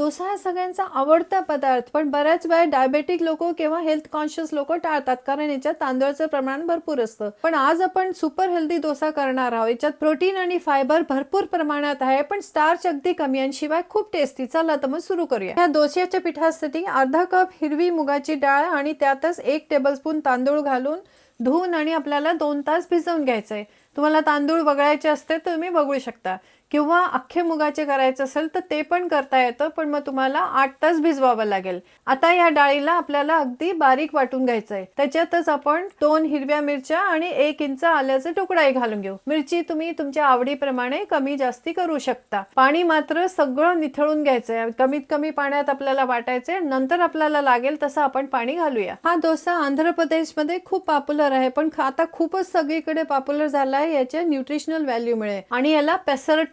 डोसा हा सगळ्यांचा आवडता पदार्थ पण बऱ्याच वेळा डायबेटिक लोक किंवा हेल्थ कॉन्शियस लोक टाळतात कारण याच्यात तांदळाचं प्रमाण भरपूर असतं. पण आज आपण सुपर हेल्दी डोसा करणार आहोत. याच्यात प्रोटीन आणि फायबर भरपूर प्रमाणात आहे पण स्टार्च अगदी कमी आणि शिवाय खूप टेस्टी चला तर मग सुरू करूया. या डोस्याच्या पिठासाठी अर्धा कप हिरवी मुगाची डाळ आणि त्यातच एक टेबलस्पून तांदूळ घालून धुवून आणि आपल्याला दोन तास भिजवून घ्यायचं आहे तुम्हाला तांदूळ वगळायचे असते तुम्ही वगळू शकता. किंवा अख्खे मुगाचे करायचं असेल तर ते पण करता येतं पण मग तुम्हाला आठ तास भिजवावं लागेल. आता या डाळीला आपल्याला अगदी बारीक वाटून घ्यायचं आहे त्याच्यातच आपण दोन हिरव्या मिरच्या आणि एक इंच आल्याचा तुकडाही घालून घेऊ. मिरची तुम्ही तुमच्या आवडीप्रमाणे कमी जास्ती करू शकता. पाणी मात्र सगळं निथळून घ्यायचंय. कमीत कमी पाण्यात आपल्याला वाटायचंय. नंतर आपल्याला लागेल तसं आपण पाणी घालूया. हा डोसा आंध्र प्रदेशमध्ये खूप पॉप्युलर आहे. पण आता खूपच सगळीकडे पॉप्युलर झाला आहे याच्या न्यूट्रिशनल व्हॅल्यूमुळे आणि याला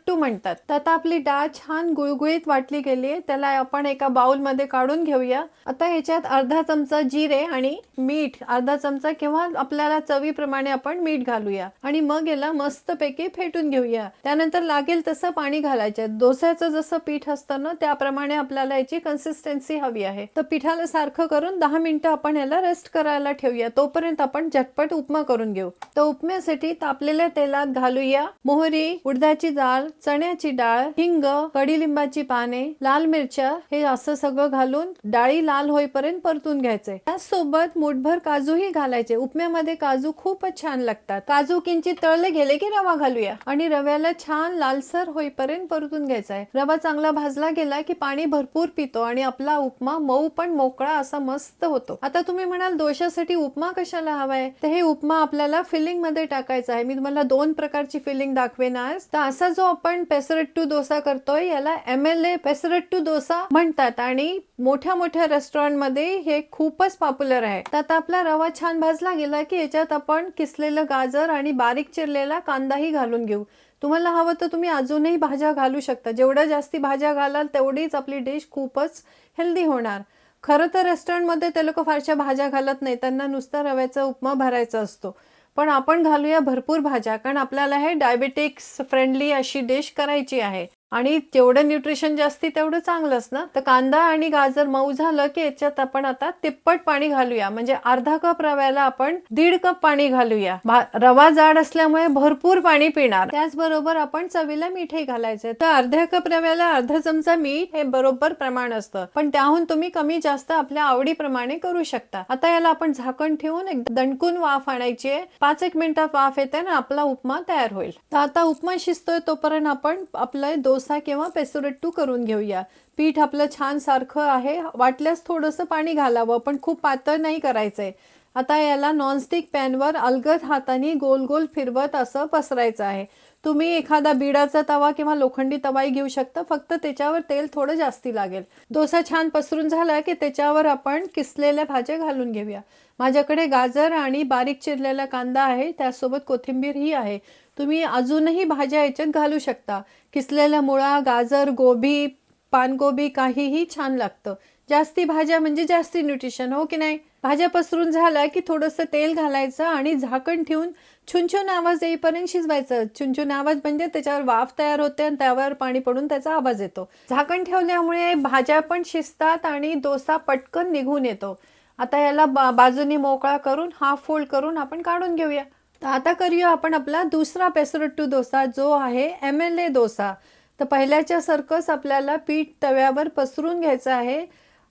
पेसरट्टू म्हणतात. तर आता आपली डाळ छान गुळगुळीत वाटली गेली आहे त्याला आपण एका बाउलमध्ये काढून घेऊया. आता याच्यात अर्धा चमचा जिरे आणि मीठ अर्धा चमचा किंवा आपल्याला चवीप्रमाणे आपण मीठ घालूया. आणि मग याला मस्तपैकी फेटून घेऊया. त्यानंतर लागेल तसं पाणी घालायचं. डोस्याचं जसं पीठ असतं ना त्याप्रमाणे आपल्याला याची कन्सिस्टन्सी हवी आहे. तर पिठाला सारखं करून दहा मिनिटं आपण याला रेस्ट करायला ठेवूया. तोपर्यंत आपण झटपट उपमा करून घेऊ. तर उपम्यासाठी तापलेल्या तेलात घालूया. मोहरी उडदाची डाळ चण्याची डाळ हिंग कडीलिंबाची पाने लाल मिरच्या हे असं सगळं घालून डाळी लाल होईपर्यंत परतून घ्यायचे. त्याचसोबत मुठभर काजूही घालायचे. उपम्यामध्ये काजू खूपच छान लागतात. काजू किंचित तळले गेले की रवा घालूया. आणि रव्याला छान लालसर होईपर्यंत परतून घ्यायचा आहे रवा चांगला भाजला गेला की पाणी भरपूर पितो आणि आपला उपमा मऊ पण मोकळा असा मस्त होतो. आता तुम्ही म्हणाल दोशासाठी उपमा कशाला हवाय? तर हे उपमा आपल्याला फिलिंगमध्ये टाकायचा आहे. मी तुम्हाला दोन प्रकारची फिलिंग दाखवेन आज. तर असा जो आपण पेसरट्टू डोसा करतोय याला M L A pesarattu dosa म्हणतात. आणि मोठ्या मोठ्या रेस्टॉरंटमध्ये हे खूपच पॉप्युलर आहे. तर आता आपला रवा छान भाजला गेला की याच्यात आपण किसलेलं गाजर आणि बारीक चिरलेला कांदाही घालून घेऊ. तुम्हाला हवं तर तुम्ही अजूनही भाज्या घालू शकता. जेवढ्या जास्ती भाज्या घालाल तेवढीच आपली डिश खूपच हेल्दी होणार. खरं तर रेस्टॉरंटमध्ये ते लोक फारशा भाज्या घालत नाही. त्यांना नुसता रव्याचा उपमा भरायचा असतो. पण आपण घालूया भरपूर भाज्या कारण आपल्याला हे डायबेटिक्स फ्रेंडली अशी डिश करायची आहे. आणि जेवढं न्यूट्रिशन जास्ती तेवढं चांगलंच ना? तर कांदा आणि गाजर मऊ झालं की याच्यात आपण आता तिप्पट पाणी घालूया. म्हणजे अर्धा कप रव्याला आपण दीड कप पाणी घालूया. रवा जाड असल्यामुळे भरपूर पाणी पिणार. त्याचबरोबर आपण चवीला मीठही घालायचे. तर अर्ध्या कप रव्याला अर्धा चमचा मीठ हे बरोबर प्रमाण असतं. पण त्याहून तुम्ही कमी जास्त आपल्या आवडीप्रमाणे करू शकता. आता याला आपण झाकण ठेवून एक दणकून वाफ आणायची आहे. पाच एक मिनिटात वाफ येते ना आपला उपमा तयार होईल. तर आता उपमा शिजतोय तोपर्यंत आपण आपलं डोसा किंवा पेसोरेट्टू करून घेऊया. पीठ आपलं छान सारखं आहे. वाटल्यास थोडंसं पाणी घालावं पण खूप पातळ नाही करायचं आहे आता याला नॉनस्टिक पॅनवर अलगद हाताने गोल गोल फिरवत असं पसरायचं आहे. तुम्ही एखादा बिडाचा तवा किंवा लोखंडी तवाही घेऊ शकता फक्त त्याच्यावर तेल थोडं जास्ती लागेल. डोसा छान पसरून झाला की त्याच्यावर आपण किसलेल्या भाज्या घालून घेऊया. माझ्याकडे गाजर आणि बारीक चिरलेला कांदा आहे त्यासोबत कोथिंबीर ही आहे. तुम्ही अजूनही भाज्या याच्यात घालू शकता. किसलेल्या मुळा गाजर गोबी पानगोबी काहीही छान लागतं. जास्ती भाज्या म्हणजे जास्ती न्यूट्रिशन हो की नाही? भाज्या पसरून झाल्या की थोडंसं तेल घालायचं आणि झाकण ठेवून छुनछुन आवाज येईपर्यंत शिजवायचं. छुनछुन आवाज म्हणजे त्याच्यावर वाफ तयार होते आणि त्यावर पाणी पडून त्याचा आवाज येतो. झाकण ठेवल्यामुळे भाज्या पण शिजतात आणि डोसा पटकन निघून येतो. आता याला बा बाजूनी मोकळा करून हाफ फोल्ड करून आपण काढून घेऊया. तर आता करूया आपण आपला दुसरा पेसरट्टू डोसा जो आहे एम एल ए डोसा. तर पहिल्याच्या सरकस आपल्याला पीठ तव्यावर पसरून घ्यायचं आहे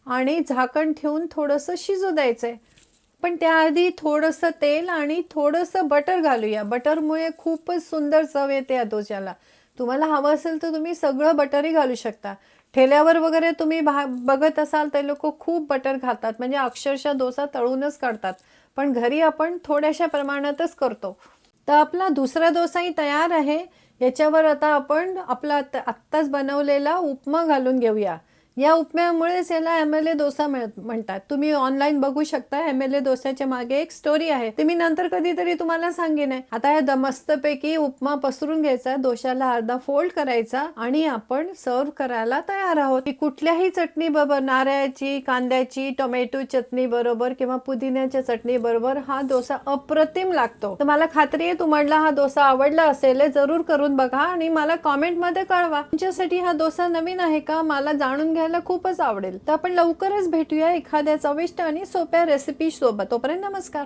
आणि झाकण ठेवून थोडंसं शिजू द्यायचं आहे पण त्याआधी थोडंसं तेल आणि थोडंसं बटर घालूया. बटरमुळे खूपच सुंदर चव येते या डोस्याला. तुम्हाला हवं असेल तर तुम्ही सगळं बटरही घालू शकता. ठेल्यावर वगैरे तुम्ही भा बघत असाल ते लोक खूप बटर खातात म्हणजे अक्षरशः डोसा तळूनच काढतात. पण घरी आपण थोड्याशा प्रमाणातच करतो. तर आपला दुसरा डोसाही तयार आहे. याच्यावर आता आपण आपला आत्ताच बनवलेला उपमा घालून घेऊया. या उपम्यामुळेच याला एम एल ए डोसा म्हणतात. तुम्ही ऑनलाईन बघू शकता एम एल ए डोस्याच्या मागे एक स्टोरी आहे. ते मी नंतर कधीतरी तुम्हाला सांगेन आहे. आता या द- मस्तपैकी उपमा पसरून घ्यायचा डोशाला अर्धा फोल्ड करायचा आणि आपण सर्व करायला तयार आहोत. की कुठल्याही चटणी बरोबर नारळाची कांद्याची टोमॅटो चटणी बरोबर किंवा पुदिन्याच्या चटणी बरोबर हा डोसा अप्रतिम लागतो. तर मला खात्री आहे तुम्हाला हा डोसा आवडला असेल जरूर करून बघा आणि मला कॉमेंटमध्ये कळवा. तुमच्यासाठी हा डोसा नवीन आहे का? मला जाणून घ्या. खायला खूपच आवडेल. तर आपण लवकरच भेटूया एखाद्या चविष्ट आणि सोप्या रेसिपी सोबत. तोपर्यंत नमस्कार.